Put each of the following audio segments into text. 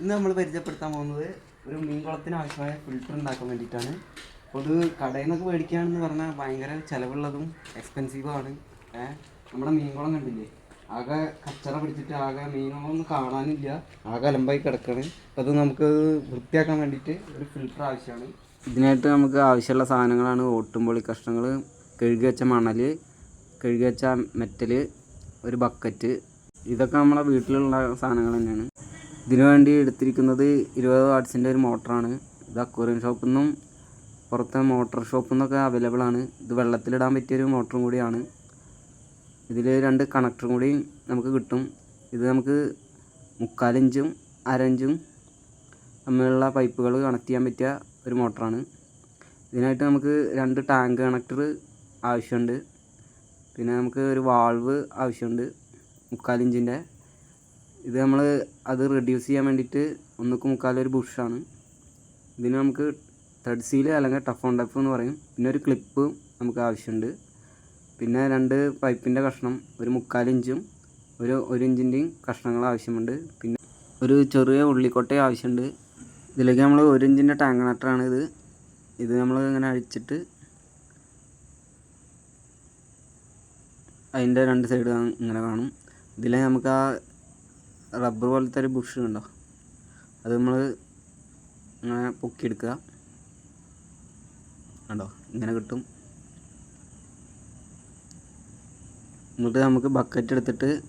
ഇന്ന് നമ്മൾ പരിചയപ്പെടുത്താൻ പോകുന്നത് ഒരു മീൻകുളത്തിന് ആവശ്യമായ ഫിൽറ്റർ ഉണ്ടാക്കാൻ വേണ്ടിയിട്ടാണ്. അപ്പോൾ ഇത് കടയിൽ നിന്നൊക്കെ മേടിക്കുകയാണെന്ന് പറഞ്ഞാൽ ഭയങ്കര ചിലവുള്ളതും എക്സ്പെൻസീവാണ് ഏഹ് നമ്മുടെ മീൻകുളം കണ്ടില്ലേ? ആകെ കച്ചറ പിടിച്ചിട്ട് ആകെ മീനുകളൊന്നും കാണാനില്ല. ആകെ അലമ്പായി കിടക്കുന്നത് അപ്പോൾ അത് നമുക്ക് വൃത്തിയാക്കാൻ വേണ്ടിയിട്ട് ഒരു ഫിൽറ്റർ ആവശ്യമാണ്. ഇതിനായിട്ട് നമുക്ക് ആവശ്യമുള്ള സാധനങ്ങളാണ് ഓട്ടുംപൊളി കഷ്ണങ്ങൾ കഴുകി വെച്ച മണൽ കഴുകി വെച്ച മെറ്റൽ ഒരു ബക്കറ്റ് ഇതൊക്കെ നമ്മളെ വീട്ടിലുള്ള സാധനങ്ങൾ തന്നെയാണ്. ഇതിനു വേണ്ടി എടുത്തിരിക്കുന്നത് ഇരുപത് വാട്ട്സിന്റെ ഒരു മോട്ടറാണ്. ഇത് അക്വേറിയം ഷോപ്പിൽ നിന്നും പുറത്തെ മോട്ടർ ഷോപ്പിൽ നിന്നൊക്കെ അവൈലബിൾ ആണ്. ഇത് വെള്ളത്തിലിടാൻ പറ്റിയൊരു മോട്ടറും കൂടിയാണ്. ഇതിൽ രണ്ട് കണക്ടറും കൂടി നമുക്ക് കിട്ടും. ഇത് നമുക്ക് മുക്കാലിഞ്ചും അരഞ്ചും തമ്മിലുള്ള പൈപ്പുകൾ കണക്ട് ചെയ്യാൻ പറ്റിയ ഒരു മോട്ടറാണ്. ഇതിനായിട്ട് നമുക്ക് രണ്ട് ടാങ്ക് കണക്ടർ ആവശ്യമുണ്ട്. പിന്നെ നമുക്ക് ഒരു വാൾവ് ആവശ്യമുണ്ട്. മുക്കാലിഞ്ചിന്റെ ഇത് നമ്മൾ അത് റെഡ്യൂസ് ചെയ്യാൻ വേണ്ടിയിട്ട് ഒന്നുക്ക് മുക്കാലൊരു ബുഷാണ് ഇതിന് നമുക്ക് തേർഡ് സീൽ അല്ലെങ്കിൽ ടഫ് ഓൺ ടഫ് എന്ന് പറയും. പിന്നെ ഒരു ക്ലിപ്പ് നമുക്ക് ആവശ്യമുണ്ട്. പിന്നെ രണ്ട് പൈപ്പിന്റെ കഷ്ണം ഒരു മുക്കാലിഞ്ചും ഒരു ഒരു ഇഞ്ചിന്റെയും കഷ്ണങ്ങൾ ആവശ്യമുണ്ട്. പിന്നെ ഒരു ചെറിയ ഉള്ളിക്കോട്ടയും ആവശ്യമുണ്ട്. ഇതിലേക്ക് നമ്മൾ ഒരു ഇഞ്ചിന്റെ ടാങ്ക് നട്ടറാണ് ഇത്. ഇത് നമ്മൾ ഇങ്ങനെ അഴിച്ചിട്ട് അതിന്റെ രണ്ട് സൈഡ് ഇങ്ങനെ കാണും. ഇതിൽ നമുക്ക് ആ റബ്ബർ പോലത്തെ ഒരു ബുഷ് ഉണ്ടോ? അത് നമ്മൾ ഇങ്ങനെ പൊക്കിയെടുക്കുക. കണ്ടോ? ഇങ്ങനെ കിട്ടും. എന്നിട്ട് നമുക്ക് ബക്കറ്റ് എടുത്തിട്ട്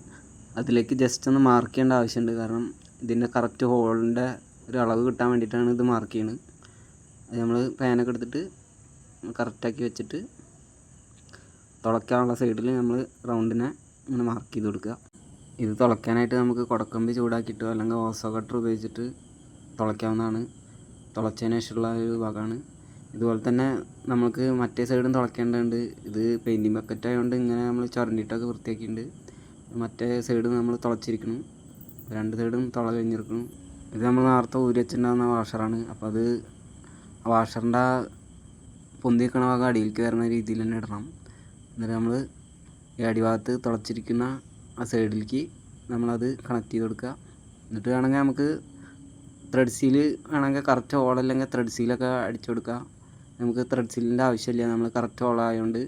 അതിലേക്ക് ജസ്റ്റ് ഒന്ന് മാർക്ക് ചെയ്യേണ്ട ആവശ്യമുണ്ട്. കാരണം ഇതിന്റെ കറക്റ്റ് ഹോളിന്റെ ഒരു അളവ് കിട്ടാൻ വേണ്ടിയിട്ടാണ് ഇത് മാർക്ക് ചെയ്യുന്നത് അത് നമ്മൾ പാനൊക്കെ എടുത്തിട്ട് കറക്റ്റാക്കി വെച്ചിട്ട് തുളയ്ക്കാനുള്ള സൈഡിൽ നമ്മൾ റൗണ്ടിനെ ഇങ്ങനെ മാർക്ക് ചെയ്ത് കൊടുക്കുക. ഇത് തുളയ്ക്കാനായിട്ട് നമുക്ക് കുടക്കമ്പി ചൂടാക്കിയിട്ടോ അല്ലെങ്കിൽ ഓസോ കട്ടർ ഉപയോഗിച്ചിട്ട് തുളയ്ക്കാവുന്നതാണ്. തുളച്ചതിന് ശേഷമുള്ള ഒരു ഭാഗമാണ്. ഇതുപോലെ തന്നെ നമുക്ക് മറ്റേ സൈഡും തുളയ്ക്കേണ്ടതുണ്ട്. ഇത് പെയിന്റിങ് ബക്കറ്റ് ആയതുകൊണ്ട് ഇങ്ങനെ നമ്മൾ ചുരണ്ടിയിട്ടൊക്കെ വൃത്തിയാക്കിയിട്ടുണ്ട്. മറ്റേ സൈഡ് നമ്മൾ തുളച്ചിരിക്കണം. രണ്ട് സൈഡും തുള കഴിഞ്ഞിരിക്കണം. ഇത് നമ്മൾ നേരത്തെ ഊരി വെച്ചിട്ടുണ്ടാകുന്ന വാഷറാണ് അപ്പോൾ അത് വാഷറിന്റെ പൊന്തി നിൽക്കണ ഭാഗം അടിയിലേക്ക് വരുന്ന രീതിയിൽ തന്നെ ഇടണം. എന്നിട്ട് നമ്മൾ ഈ അടിഭാഗത്ത് തുളച്ചിരിക്കുന്ന ആ സൈഡിലേക്ക് നമ്മളത് കണക്ട് ചെയ്ത് കൊടുക്കുക. എന്നിട്ട് വേണമെങ്കിൽ നമുക്ക് ത്രെഡ് സീൽ വേണമെങ്കിൽ കറക്റ്റ് ഓളല്ലെങ്കിൽ ത്രെഡ് സീലൊക്കെ അടിച്ചു കൊടുക്കുക. നമുക്ക് ത്രെഡ് സീലിന്റെ ആവശ്യമില്ല നമ്മൾ കറക്റ്റ് ഓളായതുകൊണ്ട്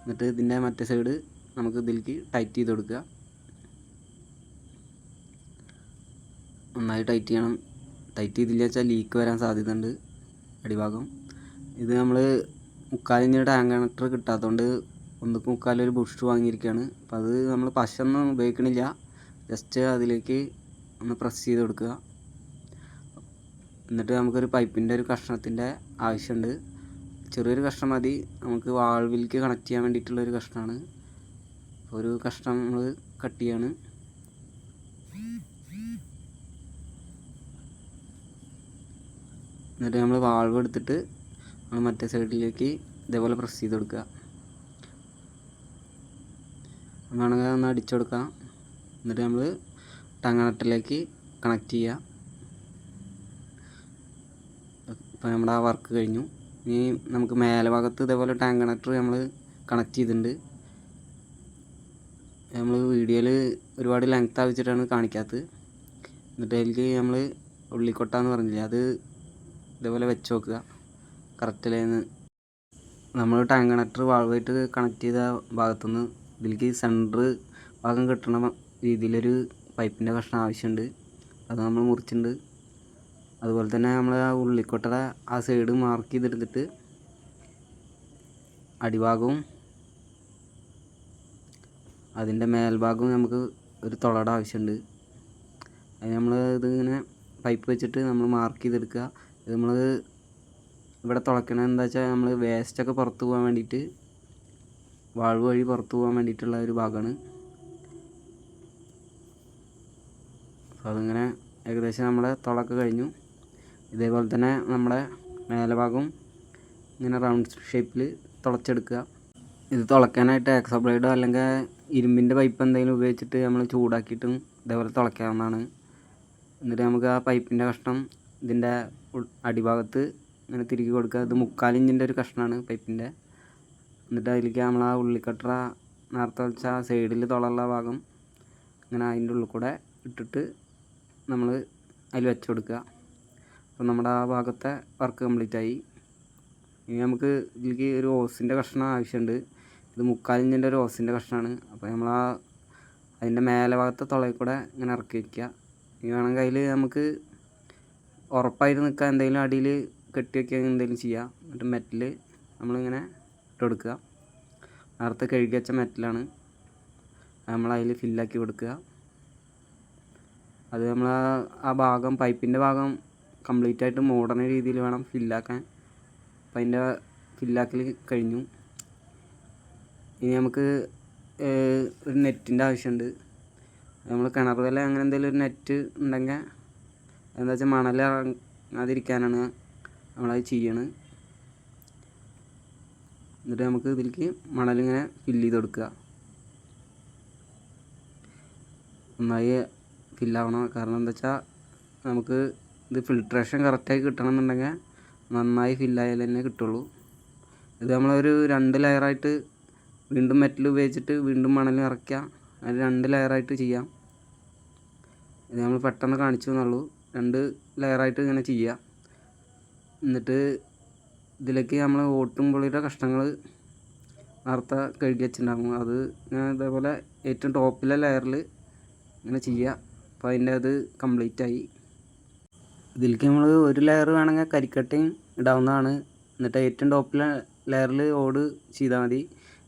എന്നിട്ട് ഇതിന്റെ മറ്റേ സൈഡ് നമുക്ക് ഇതിലേക്ക് ടൈറ്റ് ചെയ്ത് കൊടുക്കുക. നന്നായി ടൈറ്റ് ചെയ്യണം. ടൈറ്റ് ചെയ്തില്ല വെച്ചാൽ ലീക്ക് വരാൻ സാധ്യതയുണ്ട് അടിഭാഗം. ഇത് നമ്മൾ മുക്കാലിഞ്ച് ടാങ്ക് കണക്ടർ കിട്ടാത്തതുകൊണ്ട് ഒന്നുക്ക് മുക്കാലൊരു ബുഷ് വാങ്ങിയിരിക്കുകയാണ്. അപ്പം അത് നമ്മൾ പശൊന്നും ഉപയോഗിക്കണില്ല. ജസ്റ്റ് അതിലേക്ക് ഒന്ന് പ്രസ് ചെയ്ത് കൊടുക്കുക. എന്നിട്ട് നമുക്കൊരു പൈപ്പിന്റെ ഒരു കഷ്ണത്തിന്റെ ആവശ്യമുണ്ട്. ചെറിയൊരു കഷ്ണം മതി. നമുക്ക് വാൾവിലേക്ക് കണക്ട് ചെയ്യാൻ വേണ്ടിയിട്ടുള്ളൊരു കഷ്ണമാണ് ഒരു കഷ്ണം നമ്മൾ കട്ട് ചെയ്യാണ്. എന്നിട്ട് നമ്മൾ വാൾവ് എടുത്തിട്ട് നമ്മൾ മറ്റേ സൈഡിലേക്ക് ഇതേപോലെ പ്രസ് ചെയ്ത് കൊടുക്കുക. വേണമെങ്കിൽ ഒന്ന് അടിച്ചു കൊടുക്കാം. എന്നിട്ട് നമ്മൾ ടങ്ങനട്ടിലേക്ക് കണക്ട് ചെയ്യുക ഇപ്പോൾ നമ്മുടെ ആ വർക്ക് കഴിഞ്ഞു. ഇനി നമുക്ക് മേലെ ഭാഗത്ത് ഇതേപോലെ ടാങ്ക് കണക്ടർ നമ്മൾ കണക്ട് ചെയ്തിട്ടുണ്ട്. നമ്മൾ വീഡിയോയിൽ ഒരുപാട് ലെങ്ത് ആവശ്യമായിട്ടാണ് കാണിക്കാത്തത്. എന്നിട്ട് അതിലേക്ക് നമ്മൾ ഉള്ളിക്കൊട്ട എന്ന് പറഞ്ഞില്ലേ അത് ഇതേപോലെ വെച്ച് നോക്കുക. കറക്റ്റിലേന്ന് നമ്മൾ ടാങ്ക് കണക്ടർ വാൾവായിട്ട് കണക്ട് ചെയ്ത ഭാഗത്തുനിന്ന് ഇതിലേക്ക് സെന്റർ ഭാഗം കിട്ടണ രീതിയിലൊരു പൈപ്പിന്റെ കഷ്ണം ആവശ്യമുണ്ട് അത് നമ്മൾ മുറിച്ചിട്ടുണ്ട് അതുപോലെ തന്നെ നമ്മൾ ആ ഉള്ളിക്കൊട്ടയുടെ ആ സൈഡ് മാർക്ക് ചെയ്തെടുത്തിട്ട് അടിഭാഗവും അതിന്റെ മേൽഭാഗവും നമുക്ക് ഒരു തുളയുടെ ആവശ്യമുണ്ട് അത് നമ്മൾ ഇതിങ്ങനെ പൈപ്പ് വെച്ചിട്ട് നമ്മൾ മാർക്ക് ചെയ്തെടുക്കുക. ഇത് നമ്മൾ ഇവിടെ തുളയ്ക്കണത് എന്താ വെച്ചാൽ നമ്മൾ വേസ്റ്റൊക്കെ പുറത്ത് പോകാൻ വേണ്ടിയിട്ട് വാൾവ് വഴി പുറത്തു പോകാൻ വേണ്ടിയിട്ടുള്ള ഒരു ഭാഗമാണ്. അപ്പോൾ അതിങ്ങനെ ഏകദേശം നമ്മുടെ തുളക്ക് കഴിഞ്ഞു. ഇതേപോലെ തന്നെ നമ്മുടെ മേലഭാഗം ഇങ്ങനെ റൗണ്ട് ഷേപ്പിൽ തുളച്ചെടുക്കുക. ഇത് തുളയ്ക്കാനായിട്ട് എക്സോബ്ലൈഡോ അല്ലെങ്കിൽ ഇരുമ്പിന്റെ പൈപ്പ് എന്തെങ്കിലും ഉപയോഗിച്ചിട്ട് നമ്മൾ ചൂടാക്കിയിട്ടും ഇതേപോലെ തുളയ്ക്കാവുന്നതാണ്. എന്നിട്ട് നമുക്ക് ആ പൈപ്പിന്റെ കഷ്ണം ഇതിന്റെ അടിഭാഗത്ത് ഇങ്ങനെ തിരികെ കൊടുക്കുക. ഇത് മുക്കാലിഞ്ചിന്റെ ഒരു കഷ്ണമാണ് പൈപ്പിന്റെ എന്നിട്ട് അതിലേക്ക് നമ്മൾ ആ ഉള്ളിക്കട്ടറ നേരത്തെ വെച്ച ആ സൈഡിൽ തുളയുള്ള ഭാഗം ഇങ്ങനെ അതിന്റെ ഉള്ളിൽ കൂടെ ഇട്ടിട്ട് നമ്മൾ അതിൽ വെച്ച് കൊടുക്കുക അപ്പോൾ നമ്മുടെ ആ ഭാഗത്തെ വർക്ക് കംപ്ലീറ്റ് ആയി. ഇനി നമുക്ക് ഇതിലേക്ക് ഒരു ഓസിന്റെ കഷ്ണം ആവശ്യമുണ്ട് ഇത് മുക്കാലിഞ്ചിന്റെ ഒരു ഓസിന്റെ കഷ്ണമാണ് അപ്പോൾ നമ്മൾ ആ അതിന്റെ മേലെ ഭാഗത്തെ തുളയിൽ കൂടെ ഇങ്ങനെ ഇറക്കി വയ്ക്കുക ഇനി വേണമെങ്കിൽ അതിൽ നമുക്ക് ഉറപ്പായിട്ട് നിൽക്കാൻ എന്തെങ്കിലും അടിയിൽ കെട്ടി വയ്ക്കുക എന്തെങ്കിലും ചെയ്യാം. എന്നിട്ട് മെറ്റൽ നമ്മളിങ്ങനെ ഇട്ട് കൊടുക്കുക നേരത്തെ കഴുകി വെച്ച മെറ്റലാണ് നമ്മൾ അതിൽ ഫില്ലാക്കി കൊടുക്കുക. അത് നമ്മൾ ആ ഭാഗം പൈപ്പിന്റെ ഭാഗം കംപ്ലീറ്റ് ആയിട്ട് മോഡേൺ രീതിയിൽ വേണം ഫില്ലാക്കാൻ. അപ്പം അതിന്റെ ഫില്ലാക്കൽ കഴിഞ്ഞു. ഇനി നമുക്ക് ഒരു നെറ്റിന്റെ ആവശ്യമുണ്ട്. നമ്മൾ കിണർ വല്ല അങ്ങനെ എന്തെങ്കിലും ഒരു നെറ്റ് ഉണ്ടെങ്കിൽ എന്താ വെച്ചാൽ മണൽ ഇറങ്ങാതിരിക്കാനാണ് നമ്മളത് ചെയ്യണത്. എന്നിട്ട് നമുക്ക് ഇതിലേക്ക് മണലിങ്ങനെ ഫില്ല് ചെയ്ത് കൊടുക്കുക. നന്നായി ഫില്ലാവണം കാരണം എന്താ വെച്ചാൽ നമുക്ക് ഇത് ഫിൽട്രേഷൻ കറക്റ്റായി കിട്ടണം എന്നുണ്ടെങ്കിൽ നന്നായി ഫില്ലായാൽ തന്നെ കിട്ടുള്ളൂ. ഇത് നമ്മളൊരു രണ്ട് ലെയറായിട്ട് വീണ്ടും മെറ്റൽ ഉപയോഗിച്ചിട്ട് വീണ്ടും മണൽ ഇറക്കുക അത് രണ്ട് ലെയറായിട്ട് ചെയ്യാം. ഇത് നമ്മൾ പെട്ടെന്ന് കാണിച്ചു എന്നുള്ളൂ രണ്ട് ലെയറായിട്ട് ഇങ്ങനെ ചെയ്യുക എന്നിട്ട് ഇതിലേക്ക് നമ്മൾ ഓട്ടും പുള്ളിയുടെ കഷ്ണങ്ങൾ വറുത്ത കഴുകി വെച്ചിട്ടുണ്ടാകും അത് ഞാൻ ഇതേപോലെ ഏറ്റവും ടോപ്പിലെ ലെയറിൽ ഇങ്ങനെ ചെയ്യുക അപ്പോൾ അതിന്റെ അത് കംപ്ലീറ്റ് ആയി. ഇതിലേക്ക് നമ്മൾ ഒരു ലെയർ വേണമെങ്കിൽ കരിക്കട്ടയും ഇടാവുന്നതാണ്. എന്നിട്ട് ഏറ്റവും ടോപ്പിലെ ലെയറിൽ ഓട് ചെയ്താൽ മതി.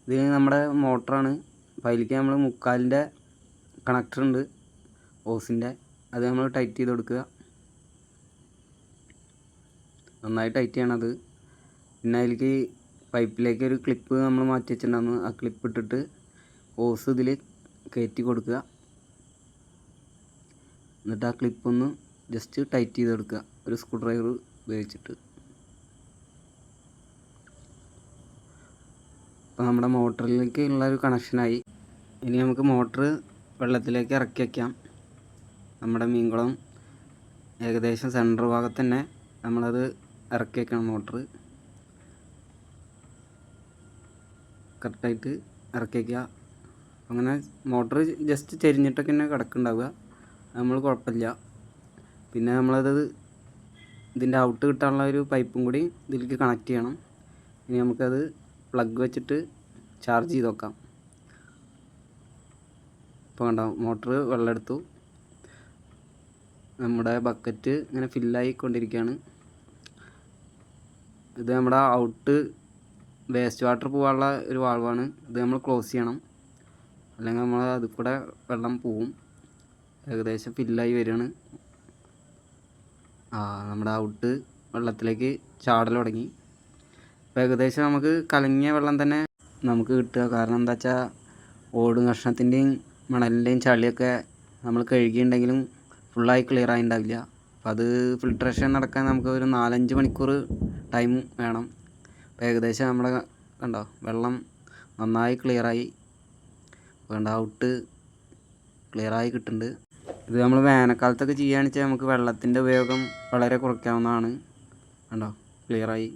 ഇത് നമ്മുടെ മോട്ടറാണ്. അപ്പോൾ അതിലേക്ക് നമ്മൾ മുക്കാലിന്റെ കണക്ടർ ഉണ്ട്. ഓസിന്റെ അത് നമ്മൾ ടൈറ്റ് ചെയ്ത് കൊടുക്കുക. നന്നായി ടൈറ്റ് ചെയ്യണം അത് പിന്നെ അതിലേക്ക് പൈപ്പിലേക്ക് ഒരു ക്ലിപ്പ് നമ്മൾ മാറ്റി വെച്ചിട്ടുണ്ടാകുന്നു ആ ക്ലിപ്പ് ഇട്ടിട്ട് ഓസ് ഇതിൽ കയറ്റി കൊടുക്കുക. എന്നിട്ട് ആ ക്ലിപ്പൊന്ന് ജസ്റ്റ് ടൈറ്റ് ചെയ്ത് കൊടുക്കുക. ഒരു സ്ക്രൂ ഡ്രൈവർ ഉപയോഗിച്ചിട്ട്. അപ്പോൾ നമ്മുടെ മോട്ടറിലേക്ക് ഉള്ള ഒരു കണക്ഷനായി ഇനി നമുക്ക് മോട്ടർ വെള്ളത്തിലേക്ക് ഇറക്കി വയ്ക്കാം നമ്മുടെ മീൻകുളം ഏകദേശം സെന്റർ ഭാഗത്ത് തന്നെ നമ്മളത് ഇറക്കി വയ്ക്കണം മോട്ടർ കറക്റ്റായിട്ട് ഇറക്കി വയ്ക്കുക അങ്ങനെ മോട്ടർ ജസ്റ്റ് ചെരിഞ്ഞിട്ടൊക്കെ തന്നെ കിടക്കുന്നുണ്ടാവുക. നമ്മൾ കുഴപ്പമില്ല. പിന്നെ നമ്മളത് ഇതിന്റെ ഔട്ട് കിട്ടാനുള്ള ഒരു പൈപ്പും കൂടി ഇതിലേക്ക് കണക്ട് ചെയ്യണം. ഇനി നമുക്കത് പ്ലഗ് വെച്ചിട്ട് ചാർജ് ചെയ്ത് നോക്കാം ഇപ്പോൾ കണ്ടോ മോട്ടർ വെള്ളം എടുത്തു. നമ്മുടെ ബക്കറ്റ് ഇങ്ങനെ ഫില്ലായിക്കൊണ്ടിരിക്കുകയാണ് ഇത് നമ്മുടെ ഔട്ട് വേസ്റ്റ് വാട്ടർ പോകാനുള്ള ഒരു വാൾവാണ്. ഇത് നമ്മൾ ക്ലോസ് ചെയ്യണം. അല്ലെങ്കിൽ നമ്മൾ അതിൽ കൂടെ വെള്ളം പോവും. ഏകദേശം ഫില്ലായി വരികയാണ്. ആ നമ്മുടെ ഔട്ട് വെള്ളത്തിലേക്ക് ചാടൽ തുടങ്ങി. അപ്പോൾ ഏകദേശം നമുക്ക് കലങ്ങിയ വെള്ളം തന്നെ നമുക്ക് കിട്ടുക. കാരണം എന്താ വെച്ചാൽ ഓടും കഷ്ണത്തിന്റെയും മണലിന്റെയും ചളിയൊക്കെ നമ്മൾ കഴുകിയിട്ടുണ്ടെങ്കിലും ഫുള്ളായി ക്ലിയർ ആയിട്ടുണ്ടാവില്ല അപ്പോൾ അത് ഫിൽട്രേഷൻ നടക്കാൻ നമുക്ക് ഒരു നാലഞ്ച് മണിക്കൂർ ടൈം വേണം. ഏകദേശം നമ്മുടെ കണ്ടോ? വെള്ളം നന്നായി ക്ലിയറായി വേണ്ട ഔട്ട് ക്ലിയറായി കിട്ടുന്നുണ്ട് ഇത് നമ്മൾ വേനൽക്കാലത്തൊക്കെ ചെയ്യുകയാണെന്ന് വെച്ചാൽ നമുക്ക് വെള്ളത്തിന്റെ ഉപയോഗം വളരെ കുറയ്ക്കാവുന്നതാണ്. കണ്ടോ? ക്ലിയറായി